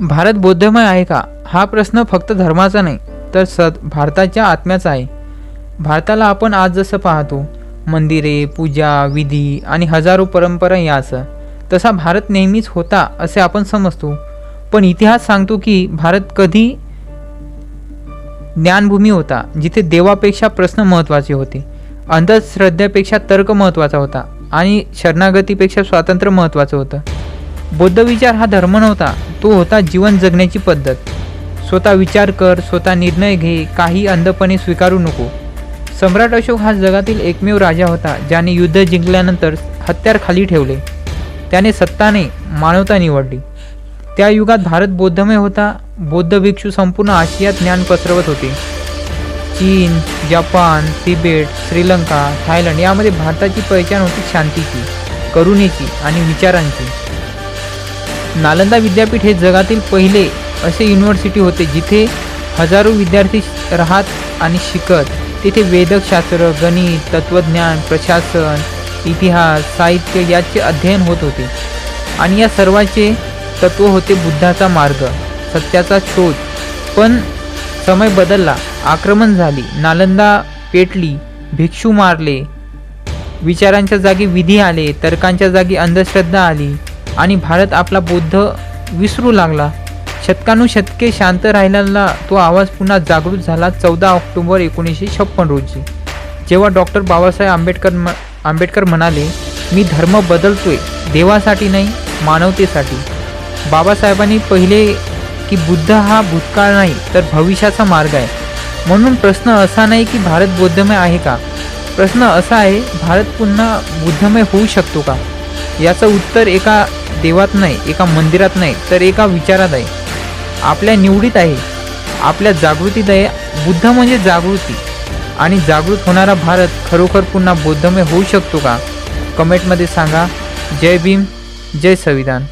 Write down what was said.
भारत बौद्धमय आहे का? हा प्रश्न फक्त धर्माचा नाही तर सद भारताच्या आत्म्याचा आहे. भारताला आपण आज जसं पाहतो मंदिरे पूजा विधी आणि हजारो परंपरा याचं तसा भारत नेहमीच होता असे आपण समजतो. पण इतिहास सांगतो की भारत कधी ज्ञानभूमी होता जिथे देवापेक्षा प्रश्न महत्त्वाचे होते अंधश्रद्धेपेक्षा तर्क महत्त्वाचा होता आणि शरणागतीपेक्षा स्वातंत्र्य महत्त्वाचं होतं. बौद्ध विचार हा धर्म नव्हता तो होता जीवन जगण्याची पद्धत. स्वतः विचार कर स्वतः निर्णय घे काही अंधपणे स्वीकारू नको. सम्राट अशोक हा जगातील एकमेव राजा होता ज्याने युद्ध जिंकल्यानंतर हत्यार खाली ठेवले. त्याने सत्ताने मानवता निवडली. त्या युगात भारत बौद्धमय होता बौद्ध भिक्षू संपूर्ण आशियात ज्ञान पसरवत होते. चीन जपान तिबेट श्रीलंका थायलंड यामध्ये भारताची पहिचान होती शांतीची करुणेची आणि विचारांची. नालंदा विद्यापीठ हे जगातील पहिले असे युनिव्हर्सिटी होते जिथे हजारो विद्यार्थी राहत आणि शिकत. तिथे वेदकशास्त्र गणित तत्त्वज्ञान प्रशासन इतिहास साहित्य याचे अध्ययन होत होते. आणि या सर्वाचे तत्त्व होते बुद्धाचा मार्ग सत्याचा शोध. पण समय बदलला आक्रमण झाली. नालंदा पेटली भिक्षू मारले. विचारांच्या जागी विधी आले तर्कांच्या जागी अंधश्रद्धा आली. आणि भारत आपला बौद्ध विसरू लागला. शतकानुशतके शांत राहिलेला तो आवाज पुन्हा जागृत झाला चौदा ऑक्टोबर एकोणीसशे छप्पन रोजी. जेव्हा डॉक्टर बाबासाहेब आंबेडकर म आंबेडकर म्हणाले मी धर्म बदलतोय देवासाठी नाही मानवतेसाठी. बाबासाहेबांनी पहिले की बुद्ध हा भूतकाळ नाही तर भविष्याचा मार्ग आहे. म्हणून प्रश्न असा नाही की भारत बौद्धमय आहे का? प्रश्न असा आहे भारत पुन्हा बुद्धमय होऊ शकतो का? याचं उत्तर एका देवात नाही एका मंदिरात नाही तर एका विचारात आहे. आपल्या निवडीत आहे. आपल्या जागृतीत आहे. बुद्ध म्हणजे जागृती. आणि जागृत होणारा भारत खरोखर पुन्हा बौद्धमय होऊ शकतो का? कमेंटमध्ये सांगा. जय भीम जय संविधान.